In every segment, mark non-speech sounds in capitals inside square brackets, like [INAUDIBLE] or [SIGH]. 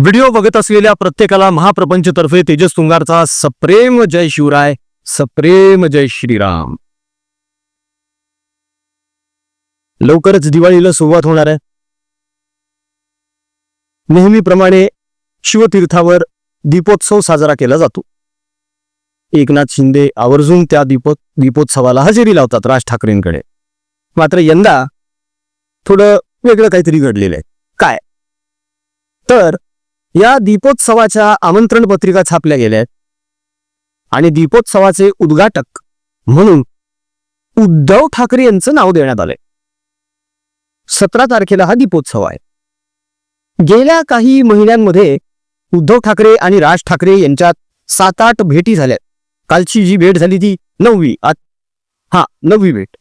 Video बघत असलेल्या प्रत्येकाला महाप्रपंच तर्फे तेजस तुंगारचा सप्रेम जय शिवराय सप्रेम जय श्रीराम. लवकरच दिवाळीला सुरुवात होणार आहे. नेहमीप्रमाणे शिवतीर्थावर दीपोत्सव साजरा केला जातो. एकनाथ शिंदे आवर्जून त्या दीपो दीपोत्सवाला हजेरी लावतात राज ठाकरेंकडे. मात्र यंदा थोडं वेगळं काहीतरी घडलेलं आहे. काय? तर या दीपोत्सवाच्या आमंत्रण पत्रिका छापल्या गेल्या आहेत. आणि दीपोत्सवाचे उद्घाटक म्हणून उद्धव ठाकरे यांचं नाव देण्यात आलंय. सतरा तारखेला हा दीपोत्सव आहे. गेल्या काही महिन्यांमध्ये उद्धव ठाकरे आणि राज ठाकरे यांच्यात सात आठ भेटी झाल्यात कालची जी भेट झाली ती नववी हा नववी भेट.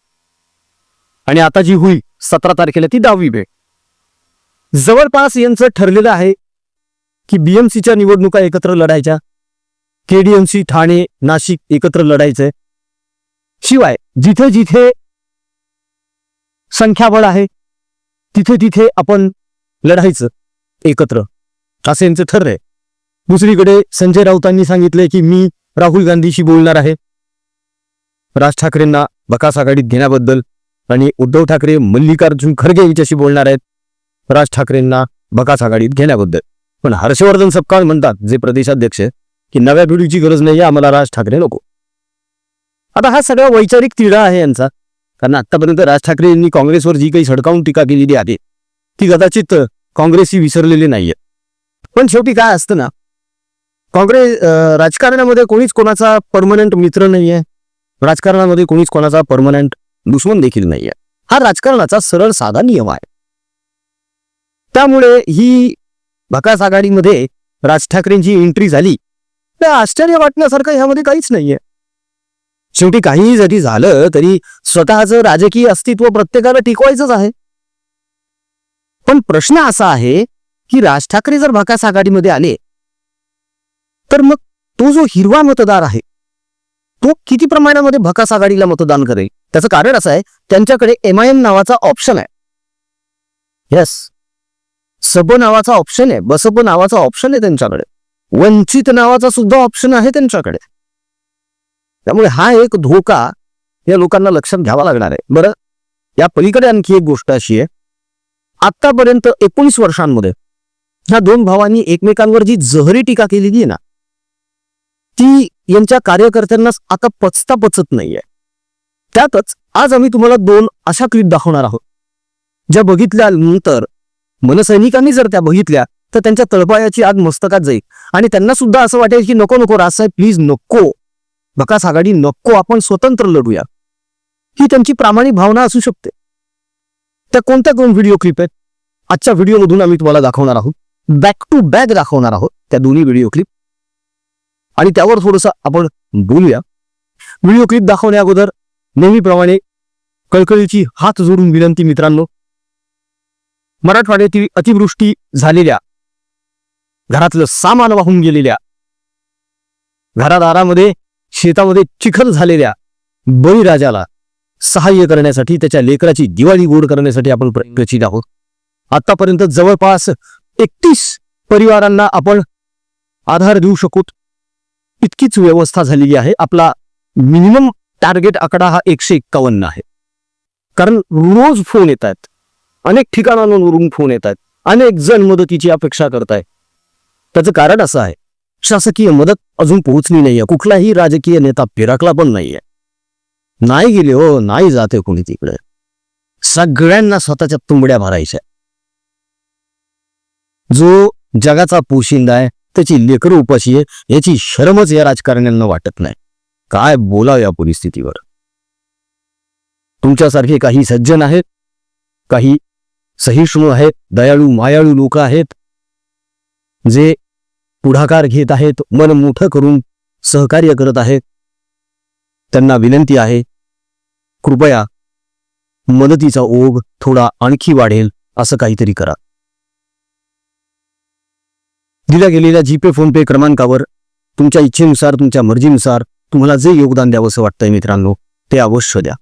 आणि आता जी होईल सतरा तारखेला ती दहावी भेट. जवळपास यांचं ठरलेलं आहे की बीएमसीच्या निवडणुका एकत्र लढायच्या. केडीएमसी ठाणे नाशिक एकत्र लढायचंय शिवाय जिथे जिथे संख्याबळ आहे तिथे तिथे आपण लढायचं एकत्र. असे यांचं ठरलंय दुसरीकडे संजय राऊतांनी सांगितलंय की मी राहुल गांधीशी बोलणार आहे. राज ठाकरेंना बकास आघाडीत घेण्याबद्दल आणि उद्धव ठाकरे मल्लिकार्जुन खरगे यांच्याशी बोलणार आहेत. राज ठाकरेंना बकास आघाडीत घेण्याबद्दल. पण हर्षवर्धन सपकाळ म्हणतात जे प्रदेशाध्यक्ष की नव्या पिढीची गरज नाही आम्हाला राज ठाकरे नको. आता हा सगळा वैचारिक तिढा आहे यांचा. कारण आतापर्यंत राज ठाकरे यांनी काँग्रेसवर जी काही सडकावून टीका केलेली आहे ती कदाचित काँग्रेस ही विसरलेली नाहीये. पण शेवटी काय असतं ना काँग्रेस राजकारणामध्ये कोणीच कोणाचा परमनंट मित्र नाहीये. राजकारणामध्ये कोणीच कोणाचा परमनंट दुश्मन देखील नाहीये. हा राजकारणाचा सरळ साधा नियम आहे. त्यामुळे ही भकास आघाडीमध्ये राज ठाकरेंची एंट्री झाली. तर आश्चर्य वाटण्यासारखं ह्यामध्ये काहीच नाहीये. शेवटी काहीही जरी झालं तरी स्वतःचं राजकीय अस्तित्व प्रत्येकाला टिकवायचंच आहे. पण प्रश्न असा आहे की राज ठाकरे जर भकास आघाडीमध्ये आले तर मग तो जो हिरवा मतदार आहे तो किती प्रमाणामध्ये भकास आघाडीला मतदान करेल? त्याचं कारण असं आहे त्यांच्याकडे एम आय एम नावाचा ऑप्शन आहे. येस सब नावाचा ऑप्शन आहे. बसप नावाचा ऑप्शन आहे त्यांच्याकडे. वंचित नावाचा सुद्धा ऑप्शन आहे त्यांच्याकडे. त्यामुळे हा एक धोका या लोकांना लक्षात घ्यावा लागणार आहे. बरं या पलीकडे आणखी एक गोष्ट अशी आहे. आतापर्यंत एकोणीस वर्षांमध्ये ह्या दोन भावांनी एकमेकांवर जी जहरी टीका केलेली आहे ना ती यांच्या कार्यकर्त्यांना आता पचता पचत नाहीये. त्यातच आज आम्ही तुम्हाला दोन अशा क्लिप दाखवणार आहोत. ज्या बघितल्यानंतर मनसैनिकांनी जर त्या बघितल्या तर त्यांच्या तळपायाची आग मस्तकात जाईल. आणि त्यांना सुद्धा असं वाटेल की नको नको राजसाहेब प्लीज नको. बकास आघाडी नको आपण स्वतंत्र लढूया. ही त्यांची प्रामाणिक भावना असू शकते. त्या कोणत्या दोन व्हिडिओ क्लिप आहेत? आजच्या व्हिडिओमधून आम्ही तुम्हाला दाखवणार आहोत. बॅक टू बॅक दाखवणार आहोत त्या दोन्ही व्हिडिओ क्लिप आणि त्यावर थोडंसं आपण बोलूया. व्हिडिओ क्लिप दाखवण्या अगोदर नेहमीप्रमाणे कळकळीची हात जोडून विनंती मित्रांनो. मराठवाड्यातील अतिवृष्टी झालेल्या घरातलं सामान वाहून गेलेल्या घरादारामध्ये शेतामध्ये चिखल झालेल्या बळीराजाला सहाय्य करण्यासाठी त्याच्या लेकराची दिवाळी गोड करण्यासाठी आपण प्रयत्नशील आहोत. आतापर्यंत जवळपास एकतीस परिवारांना आपण आधार देऊ शकू इतकीच व्यवस्था झालेली आहे. आपला मिनिमम टार्गेट आकडा हा एकशे एक्कावन्न आहे. कारण रोज फोन येत आहेत अनेक ठिकाणांवरून फोन येत आहेत. अनेक जण मदतीची अपेक्षा करताय त्याचं कारण असं आहे शासकीय मदत अजून पोहोचली नाहीये. कुठलाही राजकीय नेता फिरकला पण नाहीये. नाही गेले हो नाही जाते कोणी तिकडे. सगळ्यांना स्वतःच्या तुंबड्या भरायच्या जो जगाचा पोशिंदा आहे त्याची लेकर उपाशी आहे याची शरमच या राजकारण्यांना वाटत नाही. काय बोलाव या परिस्थितीवर? तुमच्यासारखे काही सज्जन आहेत? काही सहिष्णू आहेत दयाळू मायाळू लोक आहेत. जे पुढाकार घेत आहेत मन मोठं करून सहकार्य करत आहेत. त्यांना विनंती आहे कृपया मदतीचा ओघ थोडा आणखी वाढेल असं काहीतरी करा. दिल्या गेलेल्या जीपे फोनपे क्रमांकावर तुमच्या इच्छेनुसार तुमच्या मर्जीनुसार तुम्हाला जे योगदान द्यावंसं वाटतंय मित्रांनो ते अवश्य द्या.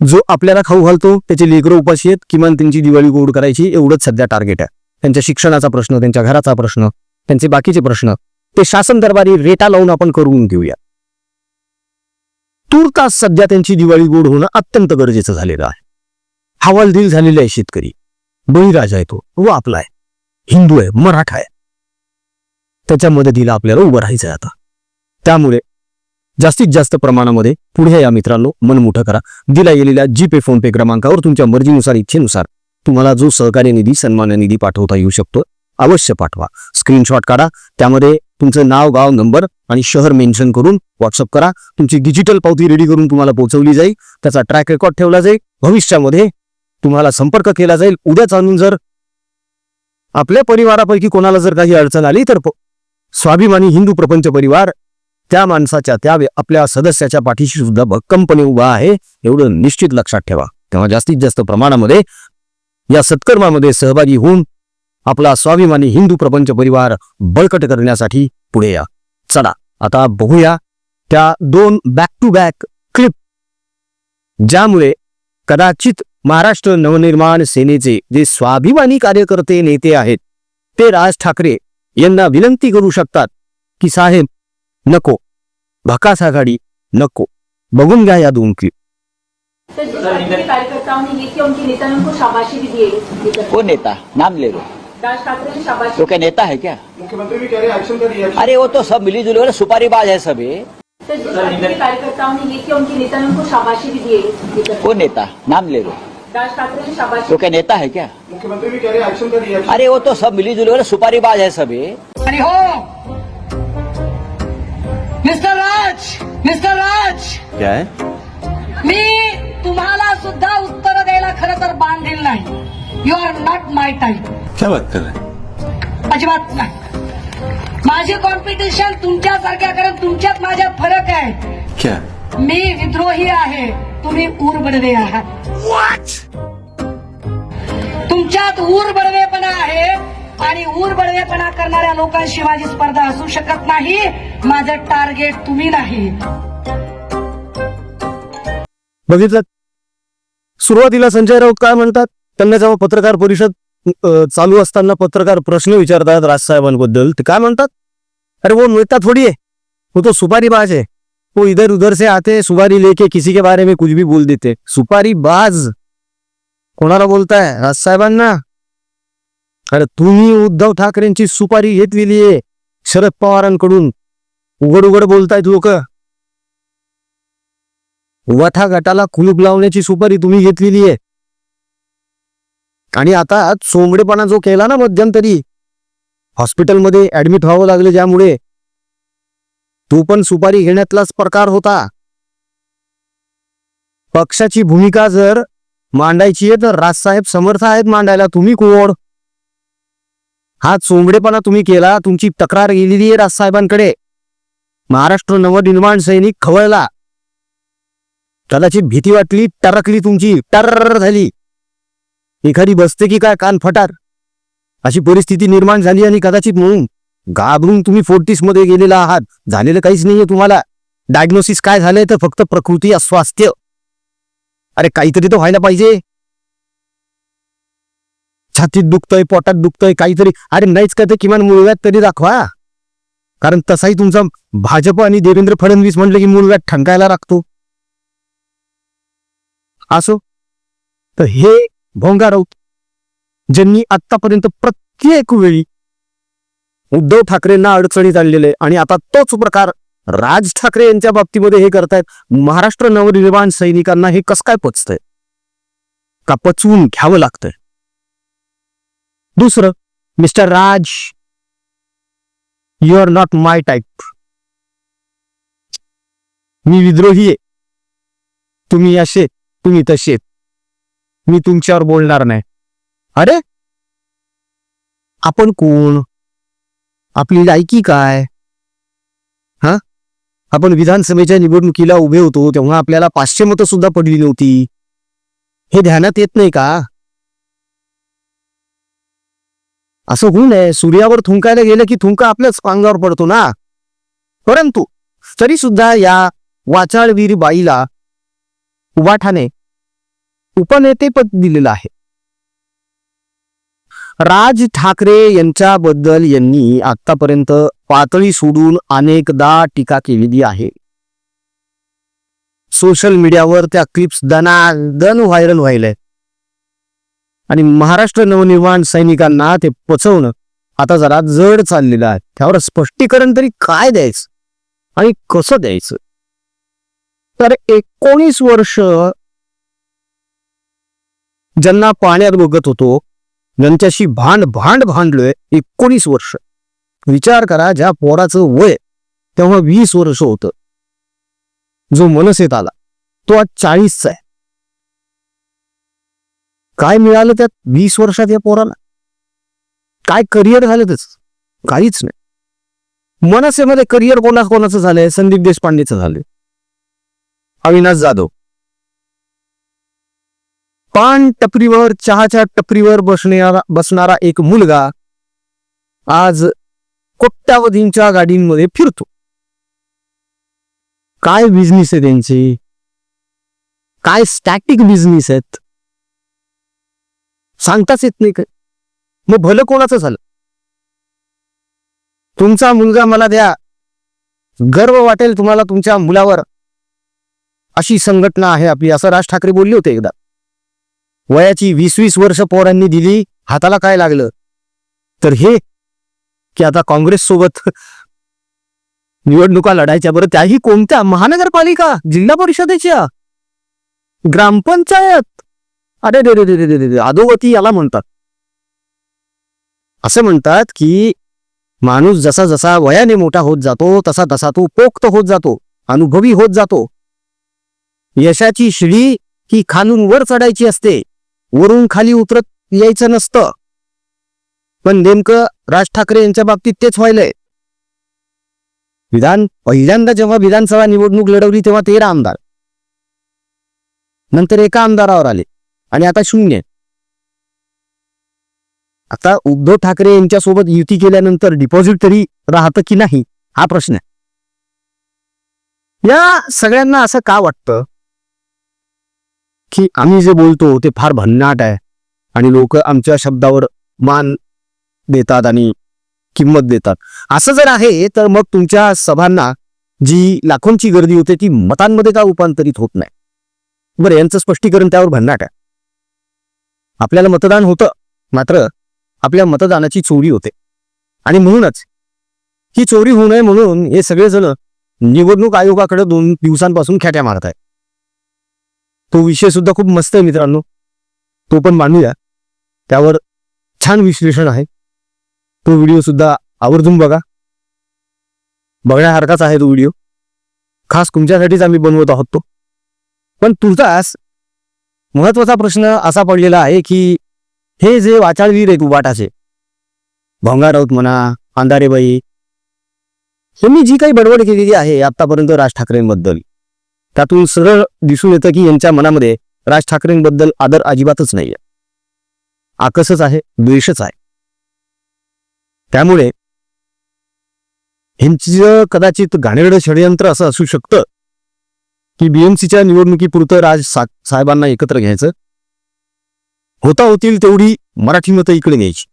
जो आपल्याला खाऊ घालतो त्याचे लेकरं उपाशी आहेत किमान त्यांची दिवाळी गोड करायची एवढंच सध्या टार्गेट आहे. त्यांच्या शिक्षणाचा प्रश्न त्यांच्या घराचा प्रश्न त्यांचे बाकीचे प्रश्न ते शासन दरबारी रेटा लावून आपण करून घेऊया. तूर्तास सध्या त्यांची दिवाळी गोड होणं अत्यंत गरजेचं झालेलं आहे. हवालदिल झालेला आहे शेतकरी. बळीराजा आहे तो व आपला आहे. हिंदू आहे मराठा आहे. त्याच्या मदतीला आपल्याला उभं राहायचं आहे आता. त्यामुळे जास्तीत जास्त प्रमाणामध्ये पुढे या मित्रांनो मन मोठं करा. दिला गेलेल्या जीपे फोन पे क्रमांकावर तुमच्या मर्जीनुसार इच्छेनुसार तुम्हाला जो सहकार्य निधी सन्मान निधी पाठवता येऊ शकतो अवश्य पाठवा. स्क्रीनशॉट काढा त्यामध्ये तुमचं नाव गाव नंबर आणि शहर मेन्शन करून व्हॉट्सअप करा. तुमची डिजिटल पावती रेडी करून तुम्हाला पोहोचवली जाईल. त्याचा ट्रॅक रेकॉर्ड ठेवला जाईल. भविष्यामध्ये तुम्हाला संपर्क केला जाईल. उद्या चालून जर आपल्या परिवारापैकी कोणाला जर काही अडचण आली तर स्वाभिमानी हिंदू प्रपंच परिवार त्या माणसाच्या त्या आपल्या सदस्याच्या पाठीशी सुद्धा भक्कमपणे उभा आहे एवढं निश्चित लक्षात ठेवा. तेव्हा जास्तीत जास्त प्रमाणामध्ये या सत्कर्मामध्ये सहभागी होऊन आपला स्वाभिमानी हिंदू प्रपंच परिवार बळकट करण्यासाठी पुढे या. चला आता बघूया त्या दोन बॅक टू बॅक क्लिप ज्यामुळे कदाचित महाराष्ट्र नवनिर्माण सेनेचे जे स्वाभिमानी कार्यकर्ते नेते आहेत ते राज ठाकरे यांना विनंती करू शकतात की साहेब नको. भकास आघाडी नको. बघून घ्या या दोन क्लिप सर जिस पार्टी के कार्यकर्ताओं ने ये किया उनके नेता ने उनको शाबाशी भी दी है ये कर- कौन नेता? नाम ले लो. राज ठाकरे ने शाबाशी तो क्या नेता है क्या? मुख्यमंत्री भी कह रहे हैं एक्शन का रिएक्शन अरे वो तो सब मिली जुली वाले सुपारीबाज है सब ये सर जिस पार्टी के कार्यकर्ताओं ने ये किया उनके नेता ने उनको शाबाशी भी दी है ये कर- कौन नेता? नाम ले लो. राज ठाकरे ने शाबाशी तो क्या नेता है क्या? मुख्यमंत्री भी कह रहे हैं एक्शन का रिएक्शन अरे वो तो सब मिली जुली वाले सुपारीबाज है सब ये आणि हो मिस्टर राज मिस्टर राज. क्या? है मी तुम्हाला सुद्धा उत्तर द्यायला खरं तर बांधील नाही. यू आर नॉट माय क्या बात कर अजिबात नाही. माझी कॉम्पिटिशन तुमच्यासारख्या कारण तुमच्यात माझ्यात फरक आहे. क्या? मी विद्रोही आहे. तुम्ही ऊर बडवे आहात तुमच्यात ऊर बडवेपणा आहे. आणि ऊर करणाऱ्या लोकांशी माझी स्पर्धा असू शकत नाही. माझं टार्गेट तुम्ही नाही. बघितलं? सुरुवातीला संजय राऊत काय म्हणतात? त्यांना जेव्हा पत्रकार परिषद चालू असताना पत्रकार प्रश्न विचारतात राजसाहेबांबद्दल ते काय म्हणतात? अरे वो नेता थोड़ी आहे. वो तो सुपारी बाज आहे. वो इधर उधर से आते सुपारी लेके किसी के बारे में कुछ भी बोल देते. सुपारी बाज कोणाला बोलताय? राजसाहेबांना? अरे तुम्ही उद्धव ठाकरेंची सुपारी घेतलेली आहे शरद पवारांकडून. उघड उघड बोलतायत लोक. वथा गटाला कुलूप लावण्याची सुपारी तुम्ही घेतलेली आहे आणि आता चोंबडेपणा जो केला ना मध्यंतरी हॉस्पिटलमध्ये ऍडमिट व्हावं लागलं ज्यामुळे तो पण सुपारी घेण्यातलाच प्रकार होता. पक्षाची भूमिका जर मांडायची आहे तर राजसाहेब समर्थ आहेत मांडायला. तुम्ही कोण? हा चोंबडेपणा तुम्ही केला तुमची तक्रार गेलेली आहे राजसाहेबांकडे. महाराष्ट्र नवनिर्माण सैनिक खवळला. कदाचित भीती वाटली टरकली तुमची टर झाली. एखादी बसते की काय कान फटार? अशी परिस्थिती निर्माण झाली आणि कदाचित म्हणून घाबरून तुम्ही फोर्टीसमध्ये गेलेला आहात. झालेलं काहीच नाहीये तुम्हाला. डायग्नोसिस काय झालंय तर फक्त प्रकृती अस्वास्थ्य. अरे काहीतरी तर व्हायला पाहिजे. छातीत दुखतंय पोटात दुखतंय काहीतरी. अरे नाहीच का ते किमान मुळव्यात तरी दाखवा. कारण तसाही तुमचा भाजप आणि देवेंद्र फडणवीस म्हटलं की मुळव्यात ठणकायला लागतो. असो. तर हे भोंगा राऊत ज्यांनी आतापर्यंत प्रत्येक वेळी उद्धव ठाकरेंना अडचणीत आणलेले आणि आता तोच प्रकार राज ठाकरे यांच्या बाबतीमध्ये हे करतायत महाराष्ट्र नवनिर्माण सैनिकांना हे कस काय पचतंय? का पचवून घ्यावं लागतंय? दुसरं mister Raj you are not my type मी विद्रोही आहे. तुम्ही असे तुम्ही तसे मी तुमच्यावर बोलणार नाही. अरे! आपण कोण? आपली लायकी काय? हा? आपण विधानसभेच्या निवडणुकीला उभे होतो तेव्हा आपल्याला पाचशे मतं सुद्धा पडली नव्हती. हे ध्यानात येत नाही का? असं होऊ नये. सूर्यावर थुंकायला गेलं की थुंका आपल्याच अंगावर पडतो ना? परंतु तरी सुद्धा या वाचाळवीर बाईला उबाठाने उपनेतेपद दिलेलं आहे. राज ठाकरे यांच्याबद्दल यांनी आतापर्यंत पातळी सोडून अनेकदा टीका केलेली आहे. सोशल मीडियावर त्या क्लिप्स दना दन व्हायरल व्हायलंय आणि महाराष्ट्र नवनिर्माण सैनिकांना ते पचवणं आता जरा जड चाललेलं आहे. त्यावर स्पष्टीकरण तरी काय द्यायचं? आणि कसं द्यायचं? तर एकोणीस वर्ष ज्यांना पाण्यात बघत होतो ज्यांच्याशी भांड भांड भांडलोय एकोणीस वर्ष. विचार करा ज्या पोराचं वय तेव्हा वीस वर्ष होतं. जो मनसेत आला तो आज चाळीसचा आहे. काय मिळालं त्यात वीस वर्षात या पोराला? काय करिअर झालं त्याच? काहीच नाही. मनसेमध्ये करिअर कोणा कोणाचं झालंय? संदीप देशपांडेचं झालंय. अविनाश जाधव. पान टपरीवर चहाच्या टपरीवर बसणारा बसणारा एक मुलगा आज कोट्यावधींच्या गाडींमध्ये फिरतो. काय बिझनेस आहे त्यांची? काय स्टॅटिक बिझनेस आहेत? सांगताच येत नाही काय मग भलं कोणाचं झालं? तुमचा मुलगा मला द्या. गर्व वाटेल तुम्हाला तुमच्या मुलावर. अशी संघटना आहे आपली असं राज ठाकरे बोलले होते एकदा. वयाची वीस वीस वर्ष पोरांनी दिली हाताला काय लागलं? तर हे की आता काँग्रेस सोबत [LAUGHS] निवडणुका लढायच्या बरं त्याही कोणत्या महानगरपालिका जिल्हा परिषदेच्या? ग्रामपंचायत अरे रे रे रे रे रे अधोगती याला म्हणतात. असं म्हणतात की माणूस जसा जसा वयाने मोठा होत जातो तसा तसा तो पोक्त होत जातो अनुभवी होत जातो. यशाची शिडी ही खालून वर चढायची असते वरून खाली उतरत यायचं नसतं. पण नेमकं राज ठाकरे यांच्या बाबतीत तेच व्हायलंय. विधान पहिल्यांदा जेव्हा विधानसभा निवडणूक लढवली तेव्हा तेरा आमदार. नंतर एका आमदारावर आले. आणि आता शून्य. आता उद्धव ठाकरे यांच्यासोबत युती केल्यानंतर डिपॉझिट तरी राहतं की नाही? हा प्रश्न आहे. या सगळ्यांना असं का वाटतं? की आम्ही जे बोलतो ते फार भन्नाट आहे. आणि लोक आमच्या शब्दावर मान देतात आणि किंमत देतात. असं जर आहे तर मग तुमच्या सभांना जी लाखोंची गर्दी होते ती मतांमध्ये का रूपांतरित होत नाही? बरं यांचं स्पष्टीकरण त्यावर भन्नाट आहे. आपल्याला मतदान होतं. मात्र आपल्या मतदानाची चोरी होते. आणि म्हणूनच ही चोरी होऊ नये म्हणून हे सगळेजण निवडणूक आयोगाकडे दोन दिवसांपासून खेट्या मारत आहे तो विषय सुद्धा खूप मस्त आहे मित्रांनो. तो पण मांडूया त्यावर छान विश्लेषण आहे. तो व्हिडिओ सुद्धा आवर्जून बघा. बघण्यासारखाच आहे तो व्हिडिओ. खास तुमच्यासाठीच आम्ही बनवत आहोत तो. पण तुझाच महत्त्वाचा प्रश्न असा पडलेला आहे की हे जे वाचाळवीर आहेत उबाटाचे भोंगा राऊत म्हणा अंधारेबाई यांनी जी काही बडबड केलेली आहे आतापर्यंत राज ठाकरेंबद्दल त्यातून सरळ दिसून येतं की यांच्या मनामध्ये राज ठाकरेंबद्दल आदर अजिबातच नाहीये. आकसच आहे द्वेषच आहे. त्यामुळे ह्यांचं कदाचित घाणेरडं षडयंत्र असं असू शकतं की बीएमसीच्या निवडणुकीपुरतं राज साहेबांना एकत्र घ्यायचं. होता होतील तेवढी मराठी मतं इकडे न्यायची.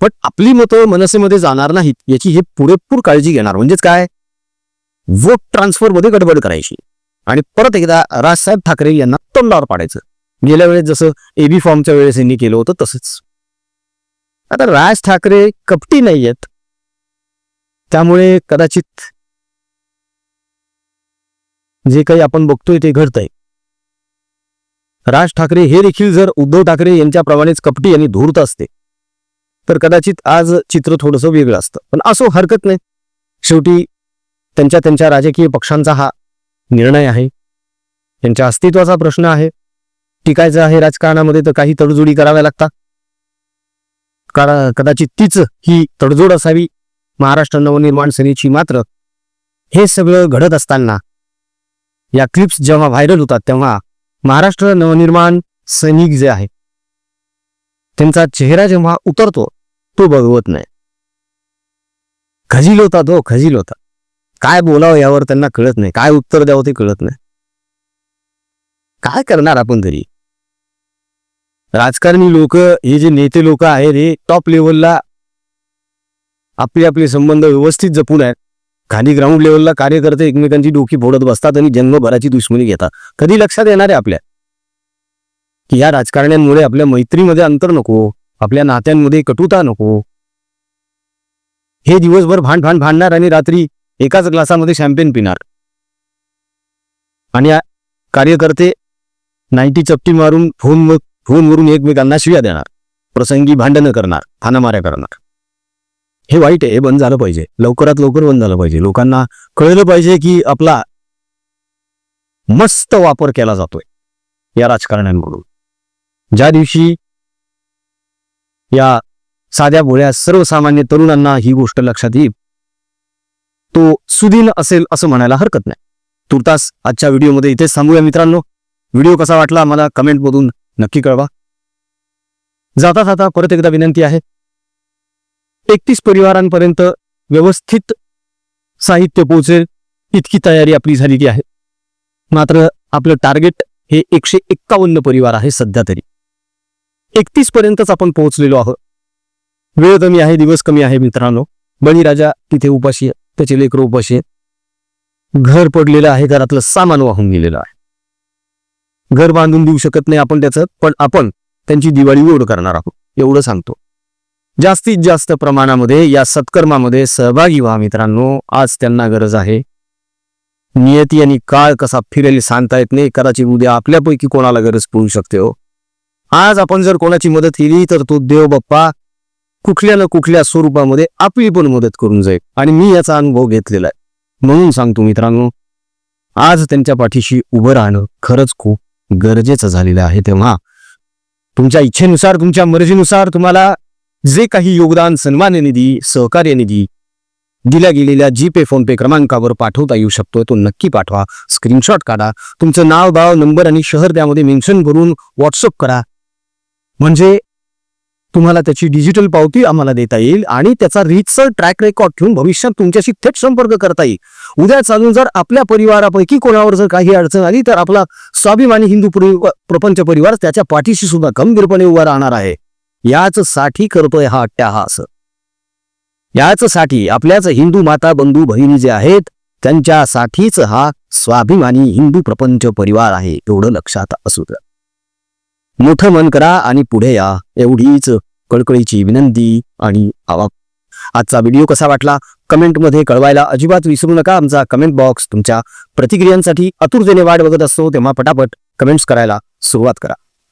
पण आपली मतं मनसेमध्ये जाणार नाहीत याची हे पुरेपूर काळजी घेणार. म्हणजेच काय? वोट ट्रान्सफरमध्ये गडबड करायची. आणि परत एकदा राजसाहेब ठाकरे यांना तोंडावर पाडायचं. गेल्या वेळेस जसं एबी फॉर्मच्या वेळेस यांनी केलं होतं तसंच. आता राज ठाकरे कपटी नाही आहेत त्यामुळे कदाचित जे काही आपण बघतोय ते घडतंय. राज ठाकरे हे देखील जर उद्धव ठाकरे यांच्याप्रमाणेच कपटी आणि धूर्त असते तर कदाचित आज चित्र थोडंसं वेगळं असतं. पण असो हरकत नाही. शेवटी त्यांच्या त्यांच्या राजकीय पक्षांचा हा निर्णय आहे. त्यांच्या अस्तित्वाचा प्रश्न आहे. टिकायचं आहे राजकारणामध्ये तर काही तडजोडी कराव्या लागतात. कारण कदाचित तीच ही तडजोड असावी. महाराष्ट्र नवनिर्माण सेनेची मात्र हे सगळं घडत असताना या क्लिप्स जेव्हा व्हायरल होतात तेव्हा महाराष्ट्र नवनिर्माण सैनिक जे आहे त्यांचा चेहरा जेव्हा उतरतो तो बघवत नाही. खजील होता तो हो, खजील होता काय बोलावं यावर त्यांना कळत नाही काय उत्तर द्यावं ते कळत नाही. काय करणार आपण तरी? राजकारणी लोक हे जे नेते लोक आहेत हे टॉप लेवलला आपले आपले संबंध व्यवस्थित जपून आहेत. खाली ग्राउंड लेवलला कार्यकर्ते एकमेकांची डोकी फोडत बसतात आणि जन्मभराची दुश्मनी घेतात. कधी लक्षात येणार आहे आपल्या? की या राजकारण्यांमुळे आपल्या मैत्रीमध्ये अंतर नको आपल्या नात्यांमध्ये कटुता नको. हे दिवसभर भांड भांड भांडणार आणि रात्री एकाच ग्लासामध्ये शॅम्पेन पिणार. आणि कार्यकर्ते नाईटी चपटी मारून फोन फोनवरून एकमेकांना शिव्या देणार. प्रसंगी भांडणं करणार हाणामाऱ्या करणार. हे वाईट आहे हे बंद झालं पाहिजे. लवकरात लवकर बंद झालं पाहिजे. लोकांना कळलं पाहिजे की आपला मस्त वापर केला जातोय या राजकारण्यांकडून. ज्या दिवशी या साध्या भोळ्या सर्वसामान्य तरुणांना ही गोष्ट लक्षात येईल तो सुदीन असेल असं म्हणायला हरकत नाही. तुर्तास आजच्या व्हिडिओमध्ये इथेच थांबूया मित्रांनो. व्हिडिओ कसा वाटला मला कमेंटमधून नक्की कळवा. जाता जाता परत एकदा विनंती आहे एकतीस परिवारांपर्यंत व्यवस्थित साहित्य पोहोचेल इतकी तयारी आपली झालेली आहे. मात्र आपलं टार्गेट हे एकशे एक्कावन्न परिवार आहे सध्या तरी. एकतीस पर्यंतच आपण पोहोचलेलो आहोत. वेळ कमी आहे दिवस कमी आहे मित्रांनो. बळीराजा तिथे उपाशी आहे त्याचे लेकर उपाशी आहेत. घर पडलेलं आहे घरातलं सामान वाहून गेलेलं आहे. घर बांधून देऊ शकत नाही आपण त्याचं पण आपण त्यांची दिवाळी ओढ करणार आहोत एवढं सांगतो. जास्तीत जास्त प्रमाणामध्ये या सत्कर्मामध्ये सहभागी व्हा मित्रांनो. आज त्यांना गरज आहे. नियती आणि काळ कसा फिरेल सांगता येत नाही. कदाचित उद्या आपल्यापैकी कोणाला गरज पडू शकते हो. आज आपण जर कोणाची मदत केली तर तो देव बाप्पा कुठल्या ना कुठल्या स्वरूपामध्ये आपली पण मदत करून जाईल. आणि मी याचा अनुभव घेतलेला आहे. म्हणून सांगतो मित्रांनो आज त्यांच्या पाठीशी उभं राहणं खरंच खूप गरजेचं झालेलं आहे. तेव्हा तुमच्या इच्छेनुसार तुमच्या मर्जीनुसार तुम्हाला जे काही योगदान सन्मान निधी सहकार्य निधी दिल्या गेलेल्या जी पे फोन पे क्रमांकावर पाठवता येऊ शकतोय तो नक्की पाठवा. स्क्रीनशॉट काढा. तुमचं नाव गाव नंबर आणि शहर त्यामध्ये मेन्शन करून व्हॉट्सअप करा. म्हणजे तुम्हाला त्याची डिजिटल पावती आम्हाला देता येईल आणि त्याचा रीतसर ट्रॅक रेकॉर्ड ठेवून भविष्यात तुमच्याशी थेट संपर्क करता येईल. उद्या चालून जर आपल्या परिवारापैकी कोणावर जर काही अडचण आली तर आपला स्वाभिमानी हिंदू प्रपंच परिवार त्याच्या पाठीशी सुद्धा गंभीरपणे उभा राहणार आहे. याच साठी करतोय हा अट्ट्याहास याच साठी आपल्याच हिंदू माता बंधू बहिणी जे आहेत त्यांच्यासाठीच हा स्वाभिमानी हिंदू प्रपंच परिवार आहे एवढं लक्षात असू द्या. मोठं मन करा आणि पुढे या एवढीच कळकळीची विनंती आणि आवा आजचा व्हिडिओ कसा वाटला? कमेंटमध्ये कळवायला अजिबात विसरू नका. आमचा कमेंट बॉक्स तुमच्या प्रतिक्रियांसाठी आतुरतेने वाट बघत असतो तेव्हा पटापट कमेंट्स करायला सुरुवात करा.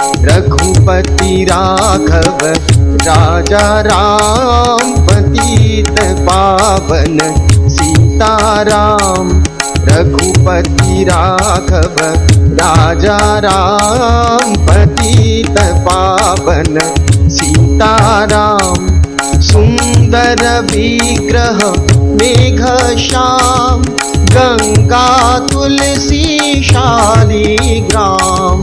रघुपति राघव राजा राम पतित पावन सीताराम। रघुपति राघव राजा राम पतित पावन सीताराम। सुन्दर विग्रह मेघ श्याम गङ्गा तुलसी शालिग्राम